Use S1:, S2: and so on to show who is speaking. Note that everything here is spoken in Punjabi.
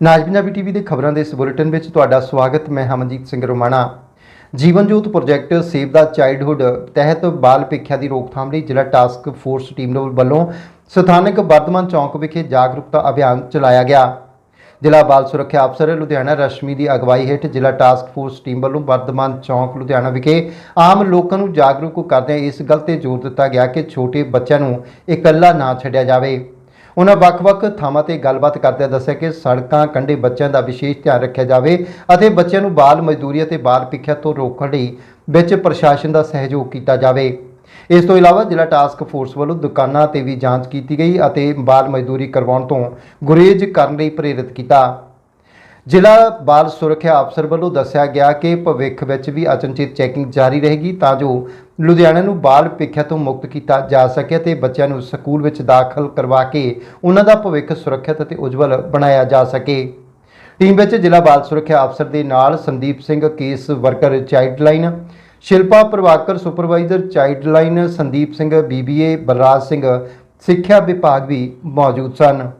S1: ਨਾਜ ਪੰਜਾਬੀ ਟੀਵੀ ਦੇ ਖਬਰਾਂ ਦੇ ਇਸ ਬੁਲੇਟਿਨ ਵਿੱਚ ਤੁਹਾਡਾ ਸਵਾਗਤ, ਮੈਂ ਹਮਨਜੀਤ ਸਿੰਘ ਰੋਮਾਣਾ। ਜੀਵਨ ਜੋਤ ਪ੍ਰੋਜੈਕਟ ਸੇਵ ਦਾ ਚਾਈਲਡਹੁੱਡ ਤਹਿਤ ਬਾਲ ਭਿੱਖਿਆ ਦੀ ਰੋਕਥਾਮ ਲਈ ਜ਼ਿਲ੍ਹਾ ਟਾਸਕ ਫੋਰਸ ਟੀਮ ਵੱਲੋਂ ਸਥਾਨਕ ਵਰਤਮਾਨ ਚੌਂਕ ਵਿਖੇ ਜਾਗਰੂਕਤਾ ਅਭਿਆਨ ਚਲਾਇਆ ਗਿਆ। ਜ਼ਿਲ੍ਹਾ ਬਾਲ ਸੁਰੱਖਿਆ ਅਫਸਰ ਲੁਧਿਆਣਾ ਰਸ਼ਮੀ ਦੀ ਅਗਵਾਈ ਹੇਠ ਜ਼ਿਲ੍ਹਾ ਟਾਸਕ ਫੋਰਸ ਟੀਮ ਵੱਲੋਂ ਵਰਤਮਾਨ ਚੌਂਕ ਲੁਧਿਆਣਾ ਵਿਖੇ ਆਮ ਲੋਕਾਂ ਨੂੰ ਜਾਗਰੂਕ ਕਰਦਿਆਂ ਇਸ ਗੱਲ ਤੇ ਜ਼ੋਰ ਦਿੱਤਾ ਗਿਆ ਕਿ ਛੋਟੇ ਬੱਚਿਆਂ ਨੂੰ ਇਕੱਲਾ ਨਾ ਛੱਡਿਆ ਜਾਵੇ। ਉਹਨਾਂ ਵੱਖ-ਵੱਖ ਥਾਵਾਂ ਤੇ ਗੱਲਬਾਤ ਕਰਦਿਆਂ ਦੱਸਿਆ ਕਿ ਸੜਕਾਂ, ਕੰਢੇ ਬੱਚਿਆਂ ਦਾ ਵਿਸ਼ੇਸ਼ ਧਿਆਨ ਰੱਖਿਆ ਜਾਵੇ ਅਤੇ ਬੱਚਿਆਂ ਨੂੰ ਬਾਲ ਮਜ਼ਦੂਰੀ ਅਤੇ ਬਾਲ ਭਿੱਖਿਆ ਤੋਂ ਰੋਕਣ ਲਈ ਵਿੱਚ ਪ੍ਰਸ਼ਾਸਨ ਦਾ ਸਹਿਯੋਗ ਕੀਤਾ ਜਾਵੇ। ਇਸ ਤੋਂ ਇਲਾਵਾ ਜ਼ਿਲ੍ਹਾ ਟਾਸਕ ਫੋਰਸ ਵੱਲੋਂ ਦੁਕਾਨਾਂ ਤੇ ਵੀ ਜਾਂਚ ਕੀਤੀ ਗਈ ਅਤੇ ਬਾਲ ਮਜ਼ਦੂਰੀ ਕਰਵਾਉਣ ਤੋਂ ਗੁਰੇਜ਼ ਕਰਨ ਲਈ ਪ੍ਰੇਰਿਤ ਕੀਤਾ। ਜ਼ਿਲ੍ਹਾ ਬਾਲ ਸੁਰੱਖਿਆ ਅਫਸਰ ਵੱਲੋਂ ਦੱਸਿਆ ਗਿਆ ਕਿ ਭਵਿੱਖ ਵਿੱਚ ਵੀ ਅਚਨਚੇਤ ਚੈਕਿੰਗ ਜਾਰੀ ਰਹੇਗੀ ਤਾਂ ਜੋ ਲੁਧਿਆਣਾ ਨੂੰ ਬਾਲ ਭਿੱਖਿਆ ਤੋਂ ਮੁਕਤ ਕੀਤਾ ਜਾ ਸਕੇ ਤੇ ਬੱਚਿਆਂ ਨੂੰ ਸਕੂਲ ਵਿੱਚ ਦਾਖਲ ਕਰਵਾ ਕੇ ਉਹਨਾਂ ਦਾ ਭਵਿੱਖ ਸੁਰੱਖਿਅਤ ਅਤੇ ਉਜਵਲ ਬਣਾਇਆ ਜਾ ਸਕੇ। ਟੀਮ ਵਿੱਚ ਜ਼ਿਲ੍ਹਾ ਬਾਲ ਸੁਰੱਖਿਆ ਅਫਸਰ ਦੇ ਨਾਲ Sandeep Singh, case worker Childline, Shilpa Pravakar supervisor Childline, Sandeep Singh, BBA Balraj Singh, ਸਿੱਖਿਆ ਵਿਭਾਗ ਵੀ ਮੌਜੂਦ ਸਨ।